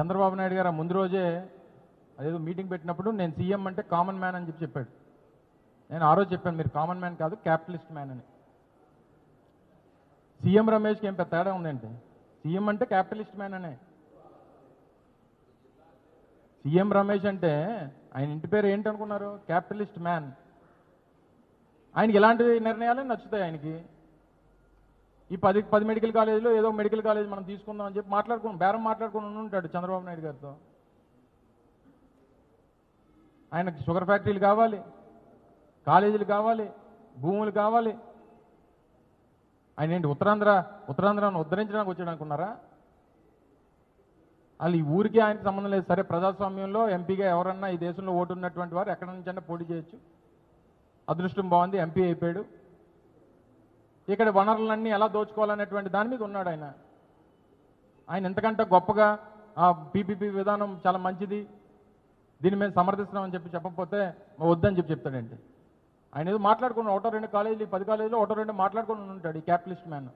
చంద్రబాబు నాయుడు గారు ముందు రోజే అదేదో మీటింగ్ పెట్టినప్పుడు నేను సీఎం అంటే కామన్ మ్యాన్ అని చెప్పి చెప్పాడు. నేను ఆ రోజు చెప్పాను మీరు కామన్ మ్యాన్ కాదు క్యాపిటలిస్ట్ మ్యాన్ అని. సీఎం రమేష్కి ఏం పెద్ద తేడా ఉందండి సీఎం అంటే క్యాపిటలిస్ట్ మ్యాన్ అనే. సీఎం రమేష్ అంటే ఆయన ఇంటి పేరు ఏంటనుకున్నారు? Capitalist man. ఆయనకి ఎలాంటి నిర్ణయాలు నచ్చుతాయి ఆయనకి? ఈ పది పది మెడికల్ కాలేజీలో ఏదో మెడికల్ కాలేజ్ మనం తీసుకుందాం అని చెప్పి మాట్లాడుకుని బేరం మాట్లాడుకుని ఉంటాడు చంద్రబాబు నాయుడు గారితో. ఆయనకి షుగర్ ఫ్యాక్టరీలు కావాలి కాలేజీలు కావాలి భూములు కావాలి. ఆయన ఏంటి ఉత్తరాంధ్ర ఉత్తరాంధ్రను ఉద్ధరించడానికి వచ్చాడు అనుకున్నారా? వాళ్ళు ఈ ఊరికి ఆయనకి సంబంధం లేదు. సరే ప్రజాస్వామ్యంలో ఎంపీగా ఎవరన్నా ఈ దేశంలో ఓటు ఉన్నటువంటి వారు ఎక్కడి నుంచైనా పోటీ చేయొచ్చు. అదృష్టం బాగుంది ఎంపీ అయిపోయాడు. ఇక్కడ వనరులన్నీ ఎలా దోచుకోవాలనేటువంటి దాని మీద ఉన్నాడు ఆయన. ఆయన ఎంతకంటే గొప్పగా ఆ పీపీపీ విధానం చాలా మంచిది. దీన్ని మేము సమర్థిస్తున్నామని చెప్పి చెప్పకపోతే వద్దని చెప్పి చెప్తాడండి. ఆయన ఏదో మాట్లాడుకున్నాడు ఒకటో రెండు కాలేజీలు పది కాలేజీలో ఒకటో రెండు మాట్లాడుకుని ఉంటాడు ఈ క్యాపిటలిస్ట్ మ్యాన్.